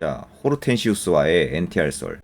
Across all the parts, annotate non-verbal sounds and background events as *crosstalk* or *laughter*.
자, 호르텐시우스와의 NTR 썰.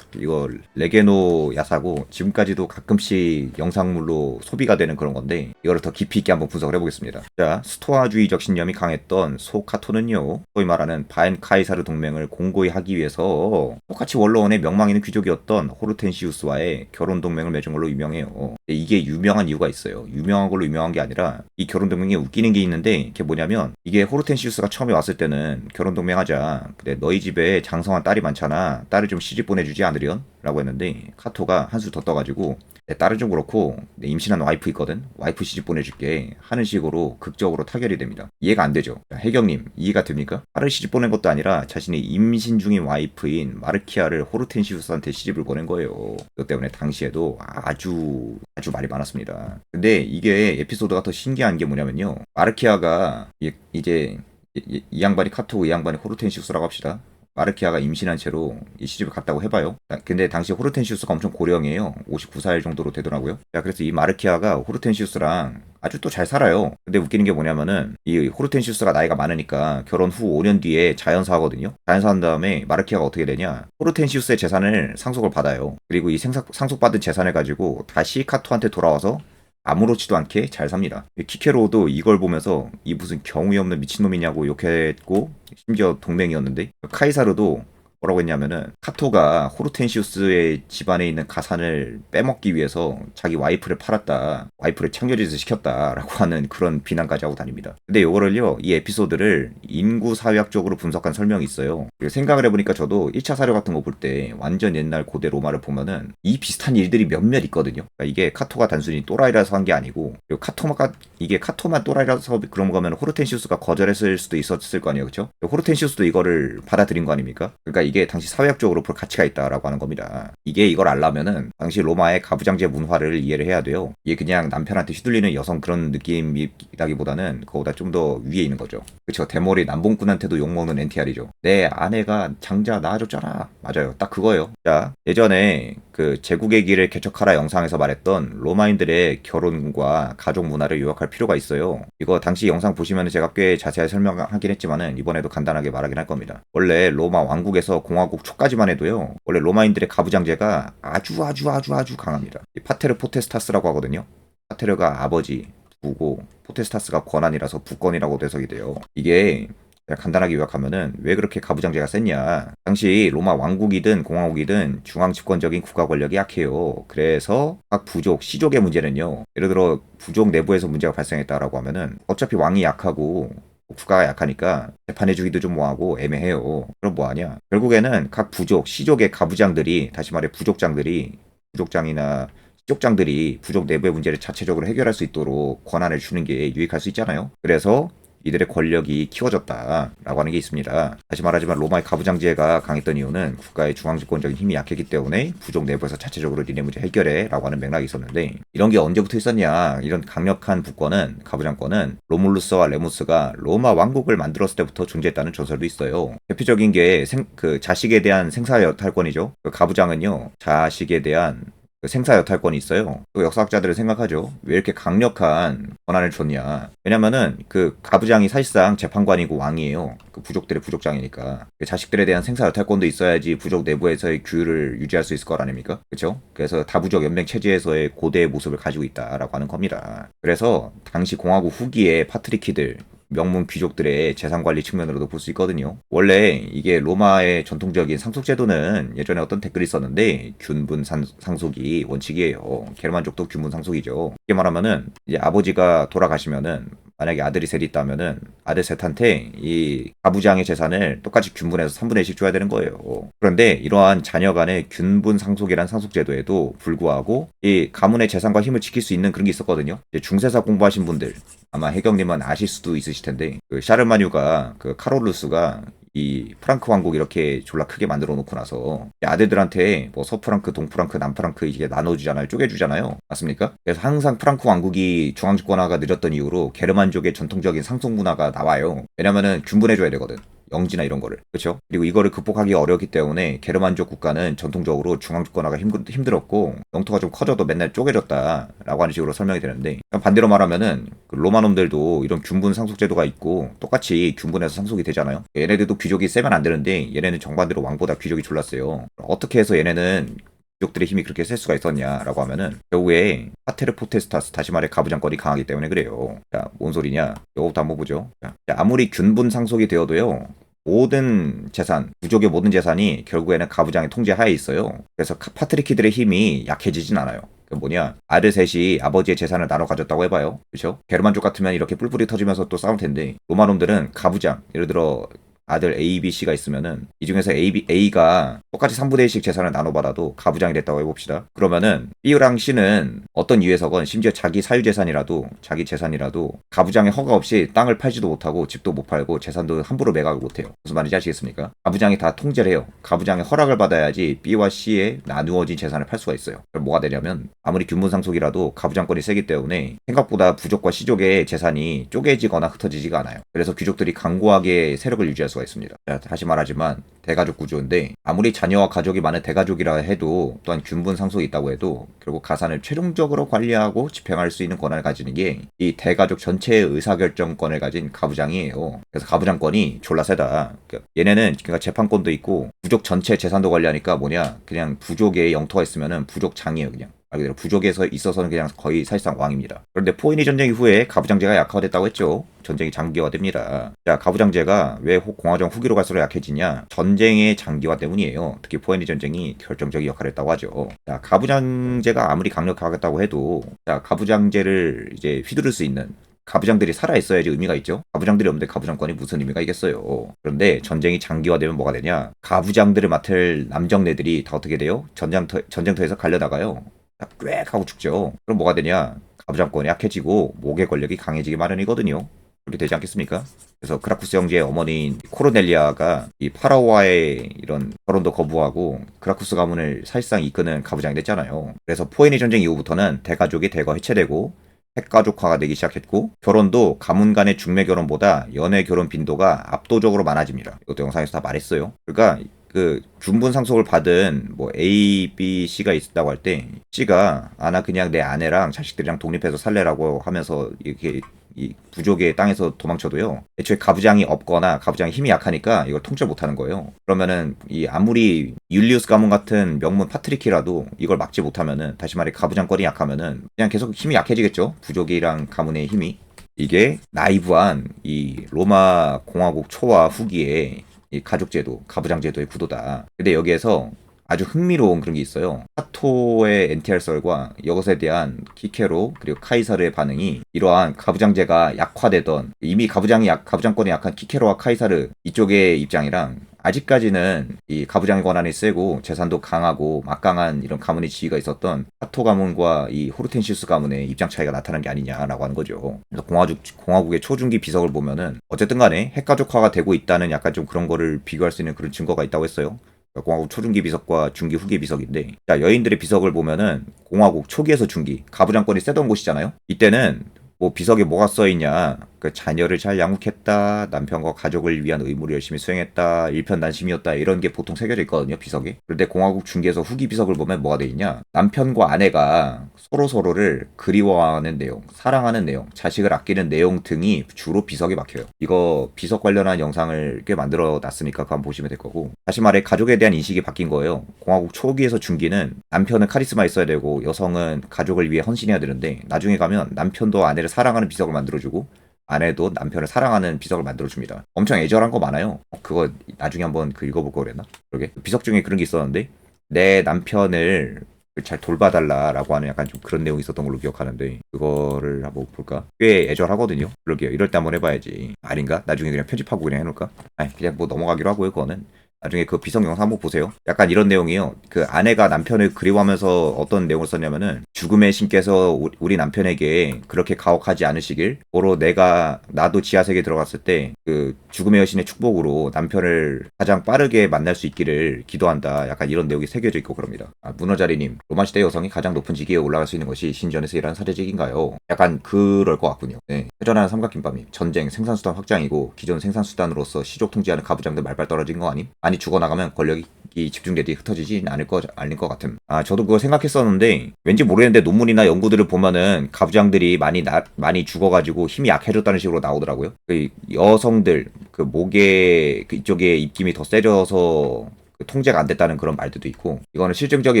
이거 레게노 야사고 지금까지도 가끔씩 영상물로 소비가 되는 그런 건데 이거를 더 깊이 있게 한번 분석을 해보겠습니다. 자, 스토아주의적 신념이 강했던 소카토는요, 소위 말하는 바엔 카이사르 동맹을 공고히 하기 위해서 똑같이 원로원의 명망 있는 귀족이었던 호르텐시우스와의 결혼 동맹을 맺은 걸로 유명해요. 이게 유명한 이유가 있어요. 유명한 걸로 유명한 게 아니라 이 결혼 동맹이 웃기는 게 있는데 이게 뭐냐면 이게 호르텐시우스가 처음에 왔을 때는 결혼 동맹하자. 근데 너희 집에 장성한 딸이 많잖아. 딸을 좀 시집 보내주지 않으려? 라고 했는데 카토가 한 수 더 떠가지고 내 딸은 좀 그렇고 내 임신한 와이프 있거든. 와이프 시집 보내줄게. 하는 식으로 극적으로 타결이 됩니다. 이해가 안 되죠. 자, 해경님 이해가 됩니까? 딸을 시집 보낸 것도 아니라 자신이 임신 중인 와이프인 마르키아를 호르텐시우스한테 시집을 보낸 거예요. 그것 때문에 당시에도 아주 아주 말이 많았습니다. 근데 이게 에피소드가 더 신기한 게 뭐냐면요. 마르키아가 이- 이제 이 양반이 카토 이 양반이 호르텐시우스라고 합시다 마르키아가 임신한 채로 이 시집을 갔다고 해봐요. 아, 근데 당시 호르텐시우스가 엄청 고령이에요. 59살 정도로 되더라고요. 자, 그래서 이 마르키아가 호르텐시우스랑 아주 또 잘 살아요. 근데 웃기는 게 뭐냐면은 이 호르텐시우스가 나이가 많으니까 결혼 후 5년 뒤에 자연사하거든요. 자연사한 다음에 마르키아가 어떻게 되냐? 호르텐시우스의 재산을 상속을 받아요. 그리고 이 생사, 상속받은 재산을 가지고 다시 카토한테 돌아와서 아무렇지도 않게 잘 삽니다. 키케로도 이걸 보면서 이 무슨 경우에 없는 미친놈이냐고 욕했고 심지어 동맹이었는데. 카이사르도 뭐라고 했냐면은 카토가 호르텐시우스의 집안에 있는 가산을 빼먹기 위해서 자기 와이프를 팔았다. 와이프를 창녀짓을 시켰다라고 *laughs* 하는 그런 비난까지 하고 다닙니다. 근데 이거를요 이 에피소드를 인구 사회학적으로 분석한 설명이 있어요. 생각을 해보니까 저도 1차 사료 같은 거 볼 때 완전 옛날 고대 로마를 보면은 이 비슷한 일들이 몇몇 있거든요. 그러니까 이게 카토가 단순히 또라이라서 한 게 아니고 카토마가 이게 카토만 또라이라서 그런 거면 호르텐시우스가 거절했을 수도 있었을 거 아니에요. 그쵸? 호르텐시우스도 이거를 받아들인 거 아닙니까? 그러니까 이게 당시 사회학적으로 볼 가치가 있다라고 하는 겁니다. 이게 이걸 알려면은 당시 로마의 가부장제 문화를 이해를 해야 돼요. 이게 그냥 남편한테 휘둘리는 여성 그런 느낌이라기보다는 그거보다 좀 더 위에 있는 거죠. 그쵸? 대머리 남봉꾼한테도 욕먹는 NTR이죠. 내 아내가 장자 낳아줬잖아. 맞아요. 딱 그거예요. 자, 예전에 그 제국의 길을 개척하라 영상에서 말했던 로마인들의 결혼과 가족 문화를 요약할 필요가 있어요. 이거 당시 영상 보시면 제가 꽤 자세히 설명하긴 했지만은 이번에도 간단하게 말하긴 할 겁니다. 원래 로마 왕국에서 공화국 초까지만 해도요. 원래 로마인들의 가부장제가 아주 아주 아주 아주 강합니다. 이 파테르 포테스타스라고 하거든요. 파테르가 아버지 부고 포테스타스가 권한이라서 부권이라고도 해석이 돼요. 이게 간단하게 요약하면은 왜 그렇게 가부장제가 셌냐. 당시 로마 왕국이든 공화국이든 중앙 집권적인 국가 권력이 약해요. 그래서 각 부족, 시족의 문제는요. 예를 들어 부족 내부에서 문제가 발생했다라고 하면은 어차피 왕이 약하고 국가가 약하니까 재판해주기도 좀 뭐하고 애매해요. 그럼 뭐하냐? 결국에는 각 부족, 시족의 가부장들이 다시 말해 부족장들이 부족장이나 시족장들이 부족 내부의 문제를 자체적으로 해결할 수 있도록 권한을 주는 게 유익할 수 있잖아요. 그래서 이들의 권력이 키워졌다라고 하는 게 있습니다. 다시 말하지만 로마의 가부장제가 강했던 이유는 국가의 중앙집권적인 힘이 약했기 때문에 부족 내부에서 자체적으로 니네 문제 해결해라고 하는 맥락이 있었는데 이런 게 언제부터 있었냐? 이런 강력한 부권은 가부장권은 로물루스와 레무스가 로마 왕국을 만들었을 때부터 존재했다는 전설도 있어요. 대표적인 게그 자식에 대한 생사 여탈권이죠. 그 가부장은요 자식에 대한 그 생사 여탈권이 있어요. 또 역사학자들은 생각하죠. 왜 이렇게 강력한 권한을 줬냐. 왜냐면은 그 가부장이 사실상 재판관이고 왕이에요. 그 부족들의 부족장이니까. 그 자식들에 대한 생사 여탈권도 있어야지 부족 내부에서의 규율을 유지할 수 있을 거 아닙니까? 그쵸? 그래서 다부족 연맹 체제에서의 고대의 모습을 가지고 있다라고 하는 겁니다. 그래서 당시 공화국 후기에 파트리키들, 명문 귀족들의 재산 관리 측면으로도 볼 수 있거든요. 원래 이게 로마의 전통적인 상속 제도는 예전에 어떤 댓글이 있었는데 균분 산- 상속이 원칙이에요. 게르만족도 균분 상속이죠. 이게 말하면은 이제 아버지가 돌아가시면은 만약에 아들이 셋 있다면은 아들 셋한테 이 가부장의 재산을 똑같이 균분해서 3분의 1씩 줘야 되는 거예요. 그런데 이러한 자녀 간의 균분 상속이란 상속 제도에도 불구하고 이 가문의 재산과 힘을 지킬 수 있는 그런 게 있었거든요. 중세사 공부하신 분들 아마 해경님은 아실 수도 있으실 텐데 그 샤르마뉴가 그 카롤루스가 이 프랑크 왕국 이렇게 졸라 크게 만들어 놓고 나서 아들들한테 뭐 서프랑크, 동프랑크, 남프랑크 이게 나눠주잖아요. 쪼개주잖아요. 맞습니까? 그래서 항상 프랑크 왕국이 중앙집권화가 느렸던 이유로 게르만족의 전통적인 상속 문화가 나와요. 왜냐면은 균분해줘야 되거든. 영지나 이런 거를. 그렇죠? 그리고 이거를 극복하기 어렵기 때문에 게르만족 국가는 전통적으로 중앙 주권화가 힘- 힘들었고 영토가 좀 커져도 맨날 쪼개졌다라고 하는 식으로 설명이 되는데 반대로 말하면은 그 로마 놈들도 이런 균분 상속 제도가 있고 똑같이 균분해서 상속이 되잖아요. 얘네들도 귀족이 세면 안 되는데 얘네는 정반대로 왕보다 귀족이 졸랐어요. 어떻게 해서 얘네는 귀족들의 힘이 그렇게 셀 수가 있었냐라고 하면은 결국에 파테르 포테스타스 다시 말해 가부장권이 강하기 때문에 그래요. 자, 뭔 소리냐? 이거부터 한번 보죠. 자, 아무리 균분 상속이 되어도요. 모든 재산, 부족의 모든 재산이 결국에는 가부장의 통제 하에 있어요. 그래서 카- 파트리키들의 힘이 약해지진 않아요. 그 뭐냐 아들 셋이 아버지의 재산을 나눠 가졌다고 해봐요 그렇죠 게르만족 같으면 이렇게 뿔뿔이 터지면서 또 싸울 텐데 로마놈들은 가부장 예를 들어 아들 A, B, C가 있으면은 이 중에서 A, B, A가 똑같이 3분의 1씩 재산을 나눠받아도 가부장이 됐다고 해봅시다. 그러면은 B랑 C는 어떤 이유에서건 심지어 자기 사유재산이라도 자기 재산이라도 가부장의 허가 없이 땅을 팔지도 못하고 집도 못 팔고 재산도 함부로 매각을 못해요. 무슨 말인지 아시겠습니까? 가부장이 다 통제를 해요. 가부장의 허락을 받아야지 B와 C에 나누어진 재산을 팔 수가 있어요. 뭐가 되냐면 아무리 균분상속이라도 가부장권이 세기 때문에 생각보다 부족과 시족의 재산이 쪼개지거나 흩어지지가 않아요. 그래서 귀족들이 강고하게 세력을 유지할 수가 있습니다. 자, 다시 말하지만 대가족 구조인데 아무리 자녀와 가족이 많은 대가족이라 해도 또한 균분 상속이 있다고 해도 결국 가산을 최종적으로 관리하고 집행할 수 있는 권한을 가지는 게 이 대가족 전체의 의사결정권을 가진 가부장이에요. 그래서 가부장권이 졸라 세다. 그러니까 얘네는 그러니까 재판권도 있고 부족 전체 재산도 관리하니까 뭐냐 그냥 부족의 영토가 있으면은 부족 장이에요 그냥. 말 그대로 부족에서 있어서는 그냥 거의 사실상 왕입니다. 그런데 포이니 전쟁 이후에 가부장제가 약화됐다고 했죠. 전쟁이 장기화됩니다. 자, 가부장제가 왜 호- 공화정 후기로 갈수록 약해지냐? 전쟁의 장기화 때문이에요. 특히 포에니 전쟁이 결정적인 역할을 했다고 하죠. 자, 가부장제가 아무리 강력하겠다고 해도 자, 가부장제를 이제 휘두를 수 있는 가부장들이 살아 있어야지 의미가 있죠. 가부장들이 없는데 가부장권이 무슨 의미가 있겠어요. 그런데 전쟁이 장기화되면 뭐가 되냐? 가부장들을 맡을 남정네들이 다 어떻게 돼요? 전장터 전쟁터에서 갈려나가요. 다꽥 하고 죽죠. 그럼 뭐가 되냐? 가부장권이 약해지고 목의 권력이 강해지기 마련이거든요. 그렇게 되지 않겠습니까? 그래서 크라쿠스 형제의 어머니인 코르넬리아가 이 파라오와의 이런 결혼도 거부하고 크라쿠스 가문을 사실상 이끄는 가부장이 됐잖아요. 그래서 포에니 전쟁 이후부터는 대가족이 대거 해체되고 핵가족화가 되기 시작했고 결혼도 가문 간의 중매 결혼보다 연애 결혼 빈도가 압도적으로 많아집니다. 이것도 영상에서 다 말했어요. 그러니까 그 준분 상속을 받은 뭐 A, B, C가 있다고 할 때 C가 아나 그냥 내 아내랑 자식들이랑 독립해서 살래라고 하면서 이렇게 이 부족의 땅에서 도망쳐도요. 애초에 가부장이 없거나 가부장이 힘이 약하니까 이걸 통제 못하는 거예요. 그러면은 이 아무리 율리우스 가문 같은 명문 파트리키라도 이걸 막지 못하면은 다시 말해 가부장권이 약하면은 그냥 계속 힘이 약해지겠죠. 부족이랑 가문의 힘이 이게 나이브한 이 로마 공화국 초와 후기에 이 가족제도, 가부장제도의 구도다. 근데 여기에서 아주 흥미로운 그런 게 있어요. 사토의 NTR설과 이것에 대한 키케로 그리고 카이사르의 반응이 이러한 가부장제가 약화되던 이미 가부장이 약, 가부장권이 약한 키케로와 카이사르 이쪽의 입장이랑 아직까지는 이 가부장의 권한이 세고 재산도 강하고 막강한 이런 가문의 지위가 있었던 사토 가문과 이 호르텐시우스 가문의 입장 차이가 나타난 게 아니냐라고 하는 거죠. 그래서 공화국, 공화국의 초중기 비석을 보면은 어쨌든 간에 핵가족화가 되고 있다는 약간 좀 그런 거를 비교할 수 있는 그런 증거가 있다고 했어요. 그러니까 공화국 초중기 비석과 중기 후기 비석인데 자 여인들의 비석을 보면은 공화국 초기에서 중기 가부장권이 세던 곳이잖아요 이때는 뭐 비석에 뭐가 써 있냐. 그 자녀를 잘 양육했다. 남편과 가족을 위한 의무를 열심히 수행했다. 일편단심이었다. 이런 게 보통 새겨져 있거든요 비석에 그런데 공화국 중기에서 후기 비석을 보면 뭐가 돼 있냐. 남편과 아내가 서로 서로를 그리워하는 내용 사랑하는 내용 자식을 아끼는 내용 등이 주로 비석에 막혀요 이거 비석 관련한 영상을 꽤 만들어 놨으니까 그거 한번 보시면 될 거고 다시 말해 가족에 대한 인식이 바뀐 거예요 공화국 초기에서 중기는 남편은 카리스마 있어야 되고 여성은 가족을 위해 헌신해야 되는데 나중에 가면 남편도 아내를 사랑하는 비석을 만들어주고 아내도 남편을 사랑하는 비석을 만들어줍니다. 엄청 애절한 거 많아요. 어, 그거 나중에 한번 그 읽어볼 거 그랬나? 그러게 비석 중에 그런 게 있었는데 내 남편을 잘 돌봐달라라고 하는 약간 좀 그런 내용이 있었던 걸로 기억하는데 그거를 한번 볼까? 꽤 애절하거든요. 그러게요. 이럴 때 한번 해봐야지. 아닌가? 나중에 그냥 편집하고 그냥 해놓을까? 아니 그냥 뭐 넘어가기로 하고요. 그거는 나중에 그 비석 영상 한번 보세요. 약간 이런 내용이에요. 그 아내가 남편을 그리워하면서 어떤 내용을 썼냐면은 죽음의 신께서 우- 우리 남편에게 그렇게 가혹하지 않으시길. 고로 내가 나도 지하세계에 들어갔을 때 그 죽음의 여신의 축복으로 남편을 가장 빠르게 만날 수 있기를 기도한다. 약간 이런 내용이 새겨져 있고 그럽니다. 아, 문어자리님, 로마 시대 여성이 가장 높은 직위에 올라갈 수 있는 것이 신전에서 일하는 사제직인가요? 약간 그럴 것 같군요. 네. 회전하는 삼각김밥님, 전쟁, 생산수단 확장이고 기존 생산수단으로서 시족 통제하는 가부장들 말빨 떨어진 거 아님? 아니 죽어나가면 권력이 집중되지 흩어지진 않을 거 아닐 것 같음. 아 저도 그거 생각했었는데 왠지 모르겠는데 논문이나 연구들을 보면은 가부장들이 많이 나, 많이 죽어가지고 힘이 약해졌다는 식으로 나오더라고요. 그 여성들 그 목에 그 이쪽에 입김이 더 세져서 그 통제가 안 됐다는 그런 말들도 있고 이거는 실증적인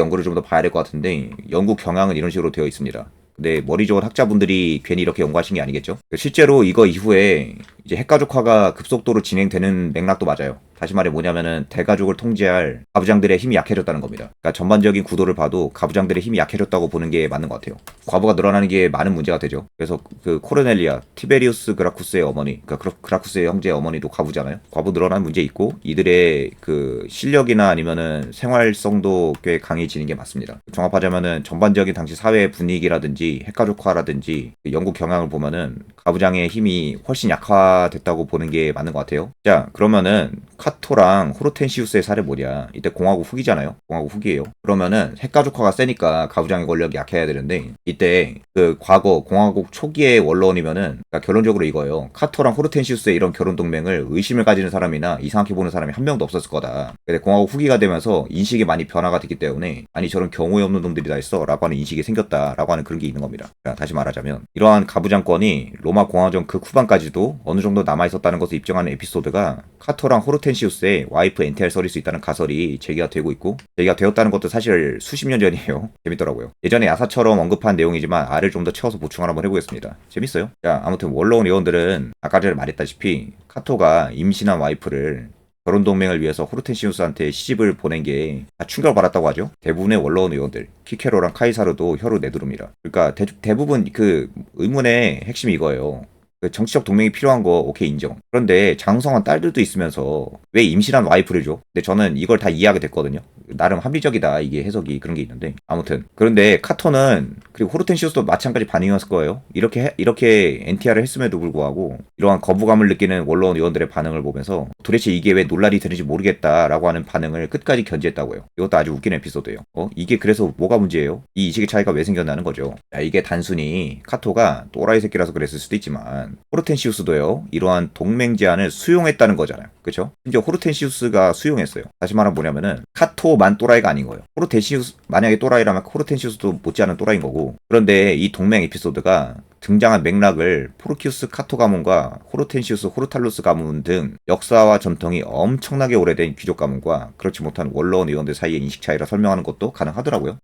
연구를 좀 더 봐야 될 것 같은데 연구 경향은 이런 식으로 되어 있습니다. 근데 머리 좋은 학자분들이 괜히 이렇게 연구하신 게 아니겠죠? 실제로 이거 이후에 이제 핵가족화가 급속도로 진행되는 맥락도 맞아요. 다시 말해 뭐냐면은 대가족을 통제할 가부장들의 힘이 약해졌다는 겁니다. 그러니까 전반적인 구도를 봐도 가부장들의 힘이 약해졌다고 보는 게 맞는 것 같아요. 과부가 늘어나는 게 많은 문제가 되죠. 그래서 그 코르넬리아, 티베리우스 그라쿠스의 어머니, 그러니까 그라- 그라쿠스의 형제의 어머니도 과부잖아요. 과부 늘어나는 문제 있고 이들의 그 실력이나 아니면은 생활성도 꽤 강해지는 게 맞습니다. 종합하자면은 전반적인 당시 사회 분위기라든지 핵가족화라든지 그 영국 경향을 보면은 가부장의 힘이 훨씬 약화됐다고 보는 게 맞는 것 같아요. 자, 그러면은 카토랑 호르텐시우스의 사례 뭐냐? 이때 공화국 후기잖아요. 공화국 후기예요. 그러면은 핵가족화가 세니까 가부장의 권력이 약해야 되는데 이때 그 과거 공화국 초기의 원로원이면은 그러니까 결론적으로 이거예요. 카토랑 호르텐시우스의 이런 결혼 동맹을 의심을 가지는 사람이나 이상하게 보는 사람이 한 명도 없었을 거다. 근데 공화국 후기가 되면서 인식이 많이 변화가 됐기 때문에 아니 저런 경우에 없는 놈들이 다 있어라고 하는 인식이 생겼다라고 하는 그런 게 있는 겁니다. 자, 다시 말하자면 이러한 가부장권이 로마 공화정 그 후반까지도 어느 정도 남아 있었다는 것을 입증하는 에피소드가 카토랑 호르텐시우스의 와이프 엔티알 썰일 수 있다는 가설이 제기가 되고 있고 제기가 되었다는 것도 사실 수십 년 전이에요. *laughs* 재밌더라고요. 예전에 야사처럼 언급한 내용이지만 알을 좀 더 채워서 보충을 한번 해보겠습니다. 재밌어요. 자, 아무튼 원로원 의원들은 아까 전에 말했다시피 카토가 임신한 와이프를 결혼 동맹을 위해서 호르텐시우스한테 시집을 보낸 게 다 충격을 받았다고 하죠. 대부분의 원로원 의원들, 키케로랑 카이사르도 혀를 내두릅니다. 그러니까 대, 부분그 의문의 핵심이 이거예요. 그 정치적 동맹이 필요한 거 오케이 인정. 그런데 장성한 딸들도 있으면서 왜 임신한 와이프를 줘? 근데 저는 이걸 다 이해하게 됐거든요. 나름 합리적이다 이게 해석이 그런 게 있는데 아무튼 그런데 카터는 그리고 호르텐시우스도 마찬가지 반응이었을 거예요. 이렇게 해- 이렇게 NTR을 했음에도 불구하고 이러한 거부감을 느끼는 원로원 의원들의 반응을 보면서 도대체 이게 왜 논란이 되는지 모르겠다라고 하는 반응을 끝까지 견지했다고요. 이것도 아주 웃긴 에피소드예요. 어 이게 그래서 뭐가 문제예요? 이 이식의 차이가 왜 생겼나는 거죠. 야, 이게 단순히 카토가 또라이 새끼라서 그랬을 수도 있지만 호르텐시우스도요 이러한 동맹 제안을 수용했다는 거잖아요. 그렇죠? 심지어 호르텐시우스가 수용했어요. 다시 말하면 뭐냐면은 카토만 또라이가 아닌 거예요. 호르텐시우스 만약에 또라이라면 호르텐시우스도 못지않은 또라이인 거고 그런데 이 동맹 에피소드가 등장한 맥락을 포르키우스 카토 가문과 호르텐시우스 호르탈루스 가문 등 역사와 전통이 엄청나게 오래된 귀족 가문과 그렇지 못한 원로원 의원들 사이의 인식 차이라 설명하는 것도 가능하더라고요.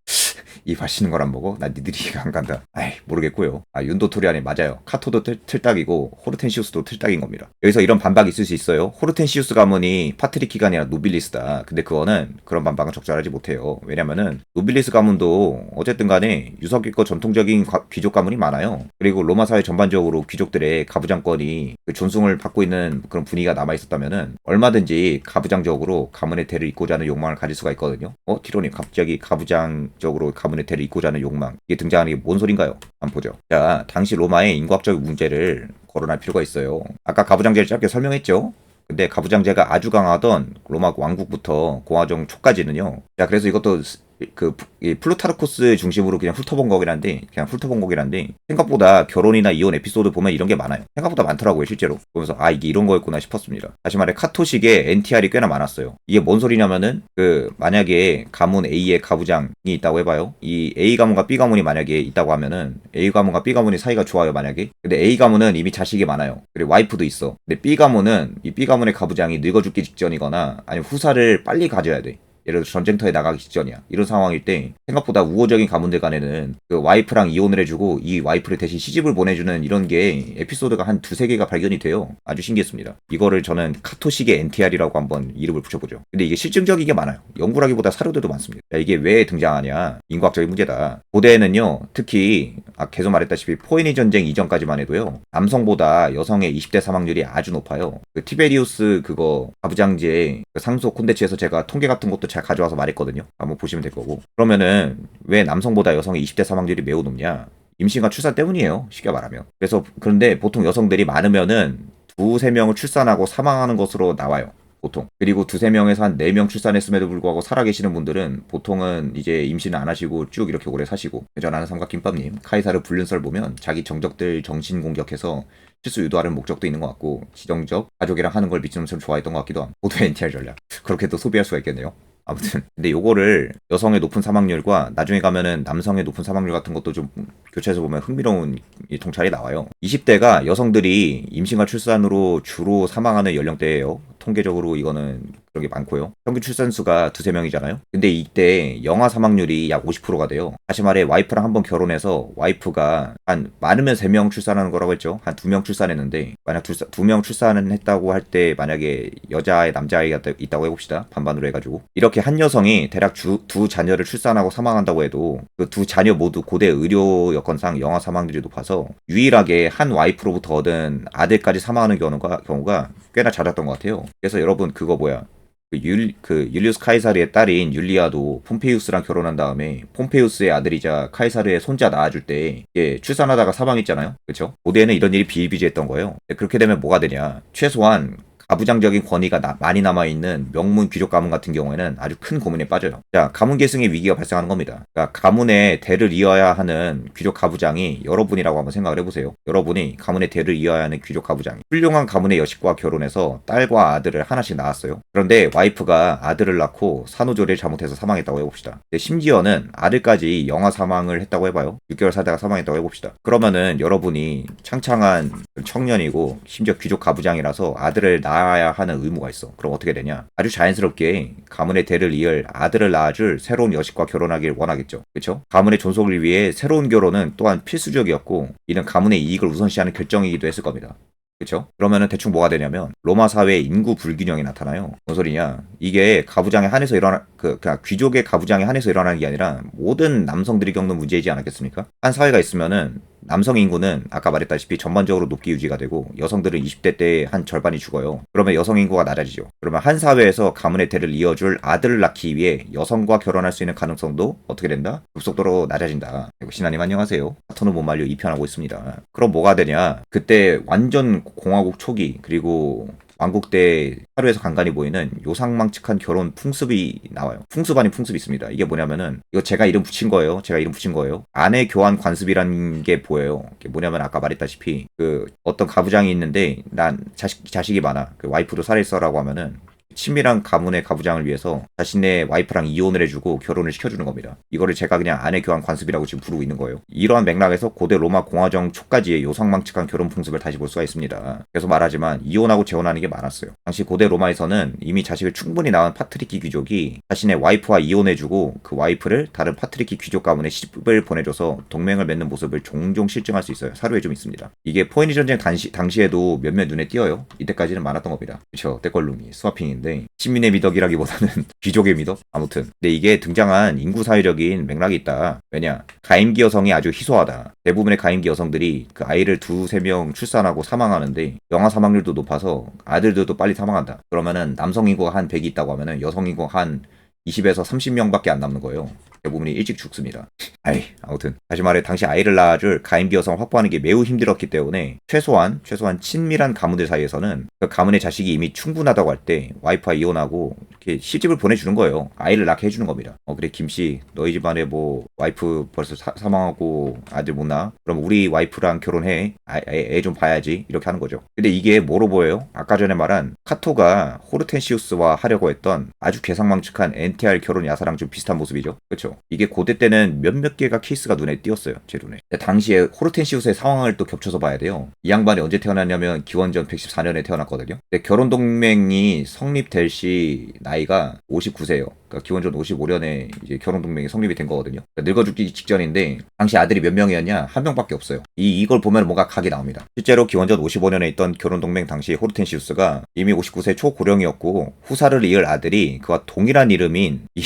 이걸안 먹어? 나 니들이 이해가 안 간다. 아이 모르겠고요. 아 윤도 토리안이 맞아요. 카토도 틀, 틀딱이고 호르텐시우스도 틀딱인 겁니다. 여기서 이런 반박이 있을 수 있어요. 호르텐시우스 가문이 파트리키가 아니라 노빌리스다. 근데 그거는 그런 반박은 적절하지 못해요. 왜냐면은 노빌리스 가문도 어쨌든 간에 유석있고 전통적인 과- 귀족 가문이 많아요. 그리고 로마 사회 전반적으로 귀족들의 가부장권이 그 존숭을 받고 있는 그런 분위기가 남아 있었다면은 얼마든지 가부장적으로 가문의 대를 잇고자 하는 욕망을 가질 수가 있거든요. 어 티로님 갑자기 가부장적으로 가문의 대를 잇고자 하는 욕망 이게 등장하는 게 뭔 소린가요? 한번 보죠. 자 당시 로마의 인과학적 문제를 거론할 필요가 있어요. 아까 가부장제를 짧게 설명했죠. 근데 가부장제가 아주 강하던 로마 왕국부터 공화정 초까지는요. 자 그래서 이것도 스- 그 플루타르코스 중심으로 그냥 훑어본 거긴 한데 그냥 훑어본 거긴 한데 생각보다 결혼이나 이혼 에피소드 보면 이런 게 많아요. 생각보다 많더라고요 실제로. 보면서 아 이게 이런 거였구나 싶었습니다. 다시 말해 카토식의 NTR이 꽤나 많았어요. 이게 뭔 소리냐면은 그 만약에 가문 A의 가부장이 있다고 해봐요. 이 A 가문과 B 가문이 만약에 있다고 하면은 A 가문과 B 가문이 사이가 좋아요 만약에. 근데 A 가문은 이미 자식이 많아요. 그리고 와이프도 있어. 근데 B 가문은 이 B 가문의 가부장이 늙어 죽기 직전이거나 아니면 후사를 빨리 가져야 돼. 예를 들어 전쟁터에 나가기 직전이야. 이런 상황일 때 생각보다 우호적인 가문들 간에는 그 와이프랑 이혼을 해주고 이 와이프를 대신 시집을 보내주는 이런 게 에피소드가 한 두세 개가 발견이 돼요. 아주 신기했습니다. 이거를 저는 카토식의 NTR이라고 한번 이름을 붙여보죠. 근데 이게 실증적인 게 많아요. 연구라기보다 사료들도 많습니다. 야, 이게 왜 등장하냐? 인과학적인 문제다. 고대에는요, 특히 아, 계속 말했다시피 포에니 전쟁 이전까지만 해도요, 남성보다 여성의 20대 사망률이 아주 높아요. 그 티베리우스 그거 가부장제 그 상속 콘텐츠에서 제가 통계 같은 것도 잘 가져와서 말했거든요. 한번 보시면 될 거고. 그러면은 왜 남성보다 여성의 20대 사망률이 매우 높냐? 임신과 출산 때문이에요. 쉽게 말하면. 그래서 그런데 보통 여성들이 많으면은 두세 명을 출산하고 사망하는 것으로 나와요. 보통. 그리고 두세 명에서 한 네 명 출산했음에도 불구하고 살아계시는 분들은 보통은 이제 임신을 안 하시고 쭉 이렇게 오래 사시고. 전 아는 삼각김밥님, 카이사르 불륜 썰 보면 자기 정적들 정신 공격해서 실수 유도하는 목적도 있는 것 같고, 지정적 가족이랑 하는 걸 미친놈처럼 좋아했던 것 같기도 함. 모두 NTR 전략. *laughs* 그렇게 또 소비할 수가 있겠네요. 아무튼 근데 요거를 여성의 높은 사망률과 나중에 가면은 남성의 높은 사망률 같은 것도 좀 교차해서 보면 흥미로운 이 통찰이 나와요. 20대가 여성들이 임신과 출산으로 주로 사망하는 연령대예요. 통계적으로 이거는 그런 게 많고요. 평균 출산수가 두세 명이잖아요. 근데 이때 영아 사망률이 약 50%가 돼요. 다시 말해 와이프랑 한번 결혼해서 와이프가 한 많으면 세 명 출산하는 거라고 했죠. 한 두 명 출산했는데 만약 두 명 출산을 했다고 할 때 만약에 여자애 남자아이가 있다고 해봅시다. 반반으로 해가지고 이렇게 한 여성이 대략 주, 두 자녀를 출산하고 사망한다고 해도 그 두 자녀 모두 고대 의료 여건상 영아 사망률이 높아서 유일하게 한 와이프로부터 얻은 아들까지 사망하는 경우가 경우가 꽤나 잦았던 것 같아요. 그래서 여러분 그거 뭐야? 그, 율, 그 율리우스 카이사르의 딸인 율리아도 폼페이우스랑 결혼한 다음에 폼페이우스의 아들이자 카이사르의 손자 낳아줄 때 예, 출산하다가 사망했잖아요. 그렇죠? 고대에는 이런 일이 비일비재했던 거예요. 그렇게 되면 뭐가 되냐? 최소한 가부장적인 권위가 나, 많이 남아있는 명문 귀족 가문 같은 경우에는 아주 큰 고민에 빠져요. 자, 가문 계승의 위기가 발생하는 겁니다. 그러니까 가문의 대를 이어야 하는 귀족 가부장이 여러분이라고 한번 생각을 해보세요. 여러분이 가문의 대를 이어야 하는 귀족 가부장이 훌륭한 가문의 여식과 결혼해서 딸과 아들을 하나씩 낳았어요. 그런데 와이프가 아들을 낳고 산후조리를 잘못해서 사망했다고 해봅시다. 심지어는 아들까지 영아 사망을 했다고 해봐요. 6개월 살다가 사망했다고 해봅시다. 그러면은 여러분이 창창한 청년이고 심지어 귀족 가부장이라서 아들을 낳아 낳아야 하는 의무가 있어. 그럼 어떻게 되냐? 아주 자연스럽게 가문의 대를 이을 아들을 낳아줄 새로운 여식과 결혼하길 원하겠죠. 그렇죠? 가문의 존속을 위해 새로운 결혼은 또한 필수적이었고 이는 가문의 이익을 우선시하는 결정이기도 했을 겁니다. 그렇죠? 그러면은 대충 뭐가 되냐면 로마 사회의 인구 불균형이 나타나요. 뭔 소리냐? 이게 가부장에 한해서 일어나 그 그냥 귀족의 가부장에 한해서 일어나는 게 아니라 모든 남성들이 겪는 문제이지 않았겠습니까? 한 사회가 있으면은 남성 인구는 아까 말했다시피 전반적으로 높게 유지가 되고 여성들은 20대 때 한 절반이 죽어요. 그러면 여성 인구가 낮아지죠. 그러면 한 사회에서 가문의 대를 이어줄 아들을 낳기 위해 여성과 결혼할 수 있는 가능성도 어떻게 된다? 급속도로 낮아진다. 신하님 안녕하세요. 파토는 못 말려 2편하고 있습니다. 그럼 뭐가 되냐? 그때 완전 공화국 초기 그리고 왕국 때 하루에서 간간히 보이는 요상망측한 결혼 풍습이 나와요. 풍습 아닌 풍습이 있습니다. 이게 뭐냐면은 이거 제가 이름 붙인 거예요. 제가 이름 붙인 거예요. 아내 교환 관습이라는 게 보여요. 이게 뭐냐면 아까 말했다시피 그 어떤 가부장이 있는데 난 자식 자식이 많아. 그 와이프도 살해했어라고 하면은 친밀한 가문의 가부장을 위해서 자신의 와이프랑 이혼을 해주고 결혼을 시켜주는 겁니다. 이거를 제가 그냥 아내 교환 관습이라고 지금 부르고 있는 거예요. 이러한 맥락에서 고대 로마 공화정 초까지의 요상망측한 결혼 풍습을 다시 볼 수가 있습니다. 계속 말하지만 이혼하고 재혼하는 게 많았어요. 당시 고대 로마에서는 이미 자식을 충분히 낳은 파트리키 귀족이 자신의 와이프와 이혼해주고 그 와이프를 다른 파트리키 귀족 가문에 시집을 보내줘서 동맹을 맺는 모습을 종종 실증할 수 있어요. 사료에 좀 있습니다. 이게 포에니 전쟁 당시, 당시에도 몇몇 눈에 띄어요. 이때까지는 많았던 겁니다. 그쵸? 때걸룸이 스와핑 인데 건데 시민의 미덕이라기보다는 *laughs* 귀족의 미덕? 아무튼 근데 이게 등장한 인구 사회적인 맥락이 있다. 왜냐 가임기 여성이 아주 희소하다. 대부분의 가임기 여성들이 그 아이를 두세 명 출산하고 사망하는데 영아 사망률도 높아서 아들들도 빨리 사망한다. 그러면은 남성 인구가 한 100이 있다고 하면은 여성 인구 한 20에서 30명밖에 안 남는 거예요. 대부분이 일찍 죽습니다. 아이, 아무튼 다시 말해 당시 아이를 낳아줄 가임기 여성을 확보하는 게 매우 힘들었기 때문에 최소한 최소한 친밀한 가문들 사이에서는 그 가문의 자식이 이미 충분하다고 할 때 와이프와 이혼하고 이렇게 시집을 보내주는 거예요. 아이를 낳게 해주는 겁니다. 어 그래 김씨 너희 집안에 뭐 와이프 벌써 사, 망하고 아들 못 낳아? 그럼 우리 와이프랑 결혼해. 아, 애좀 봐야지 이렇게 하는 거죠. 근데 이게 뭐로 보여요? 아까 전에 말한 카토가 호르텐시우스와 하려고 했던 아주 개상망측한 NTR 결혼 야사랑 좀 비슷한 모습이죠. 그렇죠? 이게 고대 때는 몇몇 개가 케이스가 눈에 띄었어요. 제 눈에. 당시에 호르텐시우스의 상황을 또 겹쳐서 봐야 돼요. 이 양반이 언제 태어났냐면 기원전 114년에 태어났거든요. 근데 결혼 동맹이 성립될 시 나이가 59세예요. 그러니까 기원전 55년에 이제 결혼 동맹이 성립이 된 거거든요. 그러니까 늙어 죽기 직전인데 당시 아들이 몇 명이었냐? 한 명밖에 없어요. 이 이걸 보면 뭔가 각이 나옵니다. 실제로 기원전 55년에 있던 결혼 동맹 당시 호르텐시우스가 이미 59세 초고령이었고 후사를 이을 아들이 그와 동일한 이름인 이,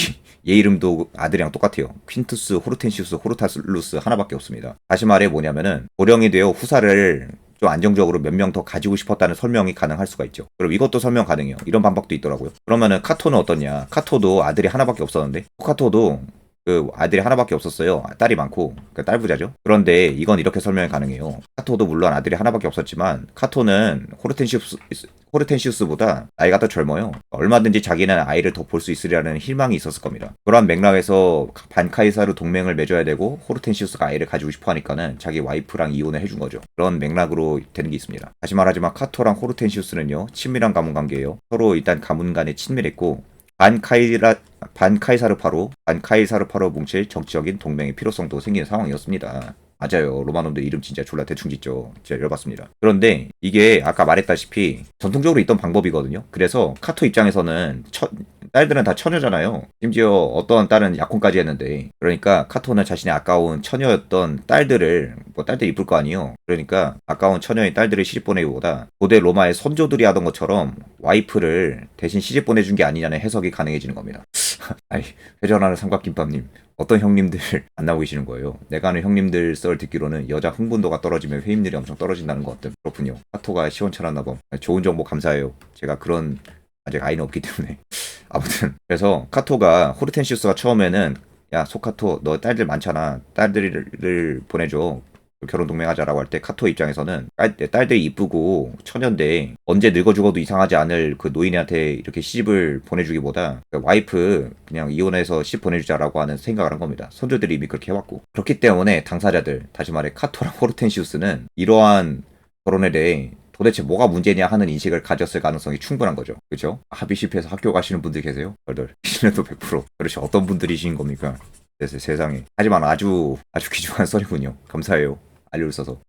얘 이름도 아들이랑 똑같아요. 퀸투스, 호르텐시우스, 호르타슬루스 하나밖에 없습니다. 다시 말해 뭐냐면은 고령이 되어 후사를 좀 안정적으로 몇 명 더 가지고 싶었다는 설명이 가능할 수가 있죠. 그럼 이것도 설명 가능해요. 이런 반박도 있더라고요. 그러면은 카토는 어떻냐? 카토도 아들이 하나밖에 없었는데 카토도 그 아들이 하나밖에 없었어요. 딸이 많고 그딸 부자죠. 그런데 이건 이렇게 설명이 가능해요. 카토도 물론 아들이 하나밖에 없었지만 카토는 호르텐시우스 호르텐시우스보다 나이가 더 젊어요. 얼마든지 자기는 아이를 더 볼 수 있으리라는 희망이 있었을 겁니다. 그러한 맥락에서 반카이사르 동맹을 맺어야 되고 호르텐시우스가 아이를 가지고 싶어 하니까는 자기 와이프랑 이혼을 해준 거죠. 그런 맥락으로 되는 게 있습니다. 다시 말하지만 카토랑 호르텐시우스는요 친밀한 가문 관계예요. 서로 일단 가문 간에 친밀했고 반카이라 반카이사르파로 반카이사르파로 뭉칠 정치적인 동맹의 필요성도 생기는 상황이었습니다. 맞아요. 로마놈들 이름 진짜 졸라 대충 짓죠. 진짜 열받습니다. 그런데 이게 아까 말했다시피 전통적으로 있던 방법이거든요. 그래서 카토 입장에서는 처- 딸들은 다 처녀잖아요. 심지어 어떤 딸은 약혼까지 했는데 그러니까 카토는 자신의 아까운 처녀였던 딸들을 뭐 딸들 이쁠 거 아니에요. 그러니까 아까운 처녀의 딸들을 시집 보내기보다 고대 로마의 선조들이 하던 것처럼 와이프를 대신 시집 보내준 게 아니냐는 해석이 가능해지는 겁니다. *laughs* 아이 회전하는 삼각김밥님 어떤 형님들 *laughs* 만나고 계시는 거예요. 내가 아는 형님들 썰 듣기로는 여자 흥분도가 떨어지면 회임률이 엄청 떨어진다는 것 같은 그렇군요. 카토가 시원찮았나 봐. 좋은 정보 감사해요. 제가 그런 아직 아이는 없기 때문에 *laughs* 아무튼 그래서 카토가 호르텐시우스가 처음에는 야 소카토 너 딸들 많잖아 딸들을 보내줘 결혼 동맹하자라고 할 때 카토 입장에서는 딸, 딸들이 이쁘고 처녀인데 언제 늙어 죽어도 이상하지 않을 그 노인한테 이렇게 시집을 보내주기보다 그 와이프 그냥 이혼해서 시집 보내주자라고 하는 생각을 한 겁니다. 선조들이 이미 그렇게 해왔고 그렇기 때문에 당사자들 다시 말해 카토랑 *laughs* 호르텐시우스는 이러한 결혼에 대해 도대체 뭐가 문제냐 하는 인식을 가졌을 가능성이 충분한 거죠. 그렇죠? 합의 실패해서 학교 가시는 분들 계세요? 덜덜. *laughs* 시는도 100%. 그렇죠. 어떤 분들이신 겁니까? 세- 세상에. 하지만 아주 아주 귀중한 *laughs* 썰이군요. 감사해요. 알려주셔서.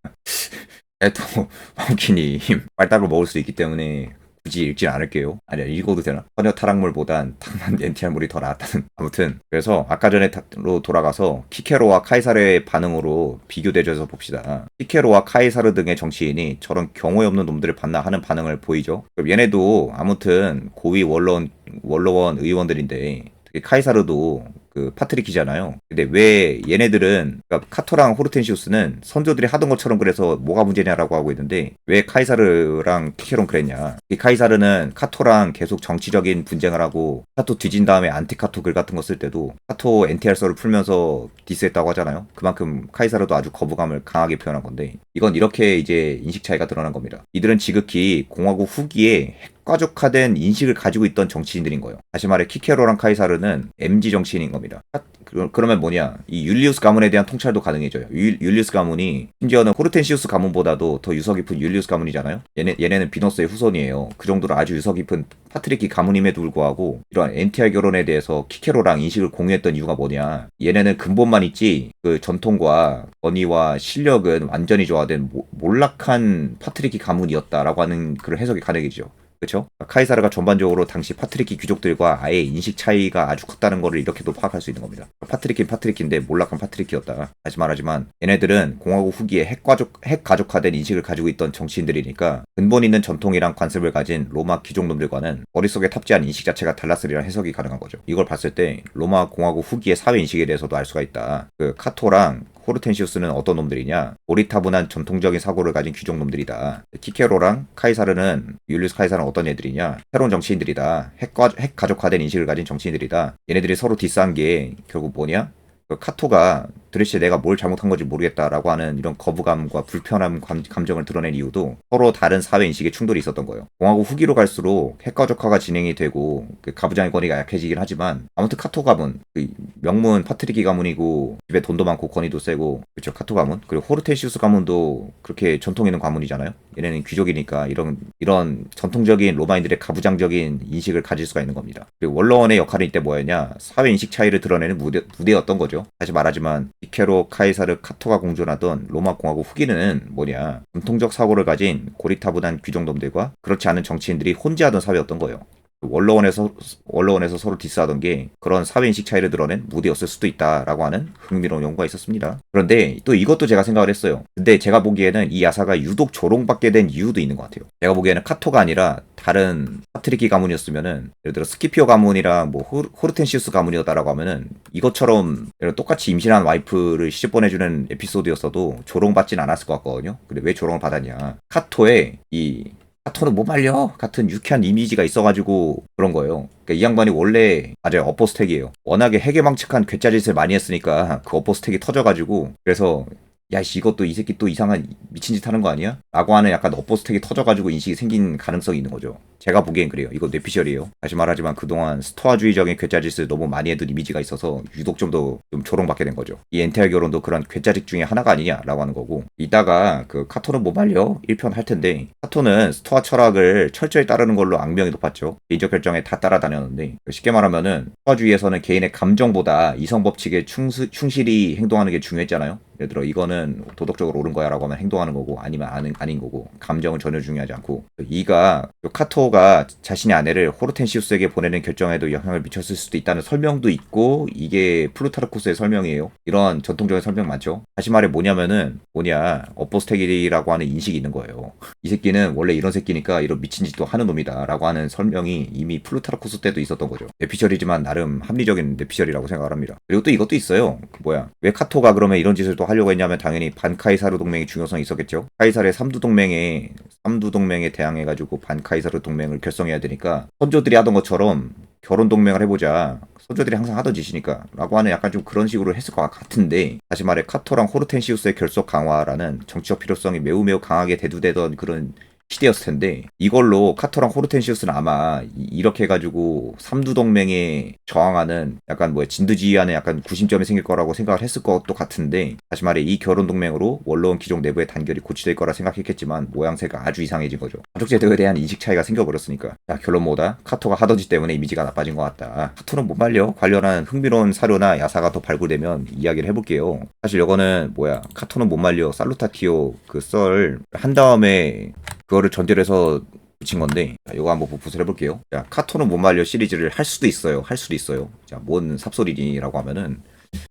에또 펑키님 빨딱을 먹을 수 있기 때문에 굳이 읽진 않을게요. 아니야 읽어도 되나? 헌녀 타락물보단 탕만 NTR물이 더 낫다는. *laughs* 아무튼 그래서 아까 전에로 돌아가서 키케로와 카이사르의 반응으로 비교대줘서 봅시다. 키케로와 카이사르 등의 정치인이 저런 경우에 없는 놈들을 봤나 하는 반응을 보이죠. 그럼 얘네도 아무튼 고위 원로원 원로원 의원들인데 카이사르도 그 파트리키잖아요. 근데 왜 얘네들은 그러니까 카토랑 호르텐시우스는 선조들이 하던 것처럼 그래서 뭐가 문제냐라고 하고 있는데 왜 카이사르랑 키케론 그랬냐? 이 카이사르는 카토랑 계속 정치적인 분쟁을 하고 카토 뒤진 다음에 안티카토 글 같은 거 쓸 때도 카토 NTR서를 풀면서 디스했다고 하잖아요. 그만큼 카이사르도 아주 거부감을 강하게 표현한 건데 이건 이렇게 이제 인식 차이가 드러난 겁니다. 이들은 지극히 공화국 후기에 핵가족화된 인식을 가지고 있던 정치인들인 거예요. 다시 말해 키케로랑 카이사르는 MG 정치인인 겁니다. 하- 그- 그러면 뭐냐? 이 율리우스 가문에 대한 통찰도 가능해져요. 율, 율리우스 가문이 심지어는 호르텐시우스 가문보다도 더 유서 깊은 율리우스 가문이잖아요. 얘네 얘네는 비너스의 후손이에요. 그 정도로 아주 유서 깊은 파트리키 가문임에도 불구하고 이러한 NTR 결혼에 대해서 키케로랑 인식을 공유했던 이유가 뭐냐? 얘네는 근본만 있지 그 전통과 권위와 실력은 완전히 모- 몰락한 파트리키 가문이었다라고 하는 그런 해석이 가능해지죠. 그렇죠? 카이사르가 전반적으로 당시 파트리키 귀족들과 아예 인식 차이가 아주 컸다는 것을 이렇게도 파악할 수 있는 겁니다. 파트리키는 파트리키인데 몰락한 파트리키였다. 다시 말하지만 얘네들은 공화국 후기에 핵가족 핵가족화된 인식을 가지고 있던 정치인들이니까 근본 있는 전통이랑 관습을 가진 로마 귀족놈들과는 머릿속에 탑재한 인식 자체가 달랐으리란 해석이 가능한 거죠. 이걸 봤을 때 로마 공화국 후기의 사회 인식에 대해서도 알 수가 있다. 그 카토랑 호르텐시우스는 어떤 놈들이냐? 오리타분한 전통적인 사고를 가진 귀족 놈들이다. 키케로랑 카이사르는 율리우스 카이사르는 어떤 애들이냐? 새로운 정치인들이다. 핵가, 핵 가족화된 인식을 가진 정치인들이다. 얘네들이 서로 디스한 게 결국 뭐냐? 그 카토가 도대체 내가 뭘 잘못한 건지 모르겠다라고 하는 이런 거부감과 불편함 감, 감정을 드러낸 이유도 서로 다른 사회 인식에 충돌이 있었던 거예요. 공화국 후기로 갈수록 핵가족화가 진행이 되고 그 가부장의 권위가 약해지긴 하지만 아무튼 카토 가문 그 명문 파트리키 가문이고 집에 돈도 많고 권위도 세고 그렇죠 카토 가문 그리고 호르테시우스 가문도 그렇게 전통 있는 가문이잖아요. 얘네는 귀족이니까 이런 이런 전통적인 로마인들의 가부장적인 인식을 가질 수가 있는 겁니다. 그리고 원로원의 역할은 이때 뭐였냐 사회 인식 차이를 드러내는 무대, 무대였던 거죠. 다시 말하지만 이케로 카이사르 카토가 공존하던 로마 공화국 후기는 뭐냐 전통적 사고를 가진 고리타분한 귀족놈들과 그렇지 않은 정치인들이 혼재하던 사회였던 거예요. 원로원에서 원로원에서 서로 디스하던 게 그런 사회 인식 차이를 드러낸 무대였을 수도 있다라고 하는 흥미로운 연구가 있었습니다. 그런데 또 이것도 제가 생각을 했어요. 근데 제가 보기에는 이 야사가 유독 조롱받게 된 이유도 있는 것 같아요. 제가 보기에는 카토가 아니라 다른 파트리키 가문이었으면은 예를 들어 스키피오 가문이랑 뭐 호르, 호르텐시우스 가문이었다라고 하면은 이것처럼 똑같이 임신한 와이프를 시집 보내주는 에피소드였어도 조롱받진 않았을 것 같거든요. 근데 왜 조롱을 받았냐? 카토의 이 카토는 못 말려 같은 유쾌한 이미지가 있어가지고 그런 거예요. 그러니까 이 양반이 원래 맞아요 업보 스택이에요. 워낙에 해괴망측한 괴짜짓을 많이 했으니까 그 업보 스택이 터져가지고 그래서 야씨 이것도 이 새끼 또 이상한 미친 짓 하는 거 아니야? 라고 하는 약간 업보 스택이 터져가지고 인식이 생긴 가능성이 있는 거죠. 제가 보기엔 그래요. 이거 뇌피셜이에요. 다시 말하지만 그동안 스토아주의적인 괴짜짓을 너무 많이 해둔 이미지가 있어서 유독 좀 더 좀 조롱받게 된 거죠. 이 엔테알 결혼도 그런 괴짜짓 중에 하나가 아니냐라고 하는 거고 이따가 그 카토는 못 말려 1편 할 텐데 카토는 스토아 철학을 철저히 따르는 걸로 악명이 높았죠. 개인적 결정에 다 따라다녔는데 쉽게 말하면은 스토아주의에서는 개인의 감정보다 이성 법칙에 충수, 충실히 행동하는 게 중요했잖아요. 예를 들어 이거는 도덕적으로 옳은 거야라고 하면 행동하는 거고 아니면 아닌, 아닌 거고 감정은 전혀 중요하지 않고 이가 카토가 자신의 아내를 호르텐시우스에게 보내는 결정에도 영향을 미쳤을 수도 있다는 설명도 있고 이게 플루타르코스의 설명이에요. 이런 전통적인 설명 많죠. 다시 말해 뭐냐면은 뭐냐 업보스테기라고 하는 인식이 있는 거예요. 이 새끼는 원래 이런 새끼니까 이런 미친 짓도 하는 놈이다라고 하는 설명이 이미 플루타르코스 때도 있었던 거죠. 내피셜이지만 나름 합리적인 내피셜이라고 생각을 합니다. 그리고 또 이것도 있어요. 그 뭐야 왜 카토가 그러면 이런 짓을 또 하려고 했냐면 당연히 반카이사르 동맹의 중요성이 있었겠죠. 카이사르의 삼두 동맹에 삼두 동맹에 대항해가지고 반카이사르 동맹을 결성해야 되니까 선조들이 하던 것처럼 결혼 동맹을 해보자. 선조들이 항상 하던 짓이니까 라고 하는 약간 좀 그런 식으로 했을 것 같은데 다시 말해 카토랑 호르텐시우스의 결속 강화라는 정치적 필요성이 매우 매우 강하게 대두되던 그런 시대였을 텐데 이걸로 카토랑 호르텐시우스는 아마 이- 이렇게 해가지고 삼두 동맹에 저항하는 약간 뭐야 진두지휘하는 약간 구심점이 생길 거라고 생각을 했을 것도 같은데 다시 말해 이 결혼 동맹으로 원로원 귀족 내부의 단결이 고치될 거라 생각했겠지만 모양새가 아주 이상해진 거죠. 가족 제도에 대한 인식 차이가 생겨버렸으니까. 자 결론 뭐다. 카토가 하던 짓 때문에 이미지가 나빠진 것 같다. 카토는 못 말려. 관련한 흥미로운 사료나 야사가 더 발굴되면 이야기를 해볼게요. 사실 이거는 뭐야 카토는 못 말려. 살루타티오 그 썰 한 다음에 그거를 전제로 해서 붙인 건데 자, 이거 한번 보풀 해볼게요. 자, 카토는 못 말려 시리즈를 할 수도 있어요. 할 수도 있어요. 자, 뭔 삽소리니라고 하면은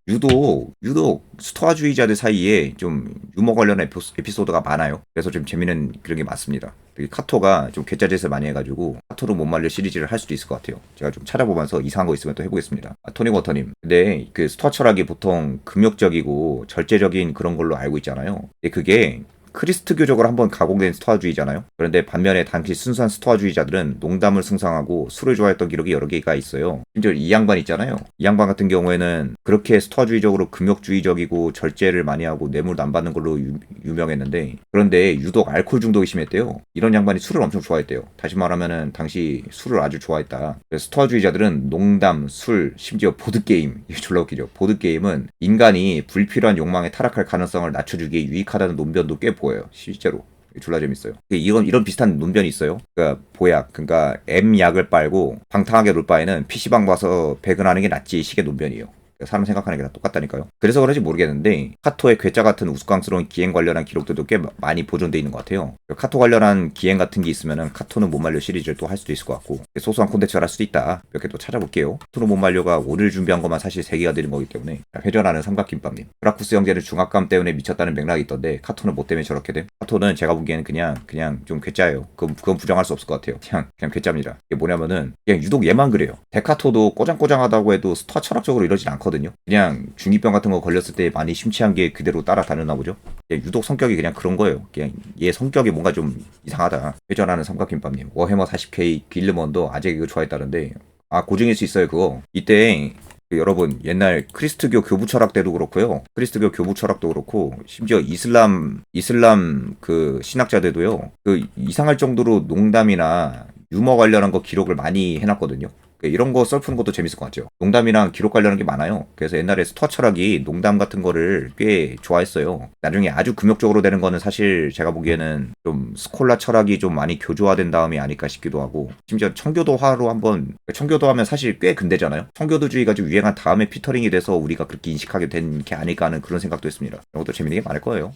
유독 유독 스토아주의자들 사이에 좀 유머 에피소- 에피소드가 많아요. 그래서 좀 재밌는 그런 게 많습니다. 특히 카토가 좀 괴짜짓을 많이 해가지고 카토를 못 말려 시리즈를 할 수도 있을 것 같아요. 제가 좀 찾아보면서 이상한 거 있으면 또 해보겠습니다. 아, 토니 워터님, 근데 그 스토아 철학이 보통 금욕적이고 절제적인 그런 걸로 알고 있잖아요. 근데 그게 크리스트교적으로 한번 가공된 스토아주의잖아요. 그런데 반면에 당시 순수한 스토아주의자들은 농담을 승상하고 술을 좋아했던 기록이 여러 개가 있어요. 심지어 이 양반 있잖아요. 이 양반 같은 경우에는 그렇게 스토아주의적으로 금욕주의적이고 절제를 많이 하고 뇌물도 안 받는 걸로 유, 유명했는데 그런데 유독 알코올 중독이 심했대요. 이런 양반이 술을 엄청 좋아했대요. 다시 말하면은 당시 술을 아주 좋아했다. 스토아주의자들은 농담, 술, 심지어 보드게임 *laughs* 이게 졸라 웃기죠. 보드게임은 인간이 불필요한 욕망에 타락할 가능성을 낮춰주기에 유익하다는 논변도 꽤 보여요. 실제로. 졸라 재밌어요. 이런 이런 비슷한 논변이 있어요. 그러니까 보약, 그러니까 M 약을 빨고 방탕하게 놀 바에는 PC방 가서 배근하는 게 낫지 식의 논변이에요. 그러니까 사람 생각하는 게다 똑같다니까요. 그래서 그런지 모르겠는데 카토의 괴짜 같은 우스꽝스러운 기행 관련한 기록들도 꽤 많이 보존돼 있는 것 같아요. 카토 관련한 기행 같은 게 있으면은 카토는 못 말려 시리즈를 또 할 수도 있을 것 같고 소소한 콘텐츠를 할 수도 있다. 몇 개 또 찾아볼게요. 카토는 못 말려가 오늘 준비한 것만 사실 세 개가 되는 거기 때문에 자, 회전하는 삼각김밥님. 브라쿠스 형제는 중압감 때문에 미쳤다는 맥락이 있던데 카토는 뭐 때문에 저렇게 돼? 카토는 제가 보기에는 그냥 그냥 좀 괴짜예요. 그건, 그건 부정할 수 없을 것 같아요. 그냥 그냥 괴짜입니다. 이게 뭐냐면은 그냥 유독 얘만 그래요. 데카토도 꼬장꼬장하다고 해도 스타 철학적으로 이러진 않거든요. 그냥 중이병 같은 거 걸렸을 때 많이 심취한 게 그대로 따라다녔나 보죠. 유독 성격이 그냥 그런 거예요. 그냥 얘 성격이 뭔가 좀 이상하다. 회전하는 삼각김밥님. 워해머 40K 길르먼도 아재 이거 좋아했다는데 아 고증일 수 있어요 그거. 이때 그 여러분 옛날 크리스트교 교부 철학 때도 그렇고요. 크리스트교 교부 철학도 그렇고 심지어 이슬람 이슬람 그 신학자들도요. 그 이상할 정도로 농담이나 유머 관련한 거 기록을 많이 해놨거든요. 그 이런 거 썰푸는 것도 재밌을 것 같죠. 농담이랑 기록 관련한 게 많아요. 그래서 옛날에 스토아 철학이 농담 같은 거를 꽤 좋아했어요. 나중에 아주 금욕적으로 되는 거는 사실 제가 보기에는 좀 스콜라 철학이 좀 많이 교조화된 다음이 아닐까 싶기도 하고 심지어 청교도화로 한번 청교도 하면 사실 꽤 근대잖아요. 청교도주의가 좀 유행한 다음에 피터링이 돼서 우리가 그렇게 인식하게 된 게 아닐까 하는 그런 생각도 했습니다. 이런 것도 재밌는 게 많을 거예요.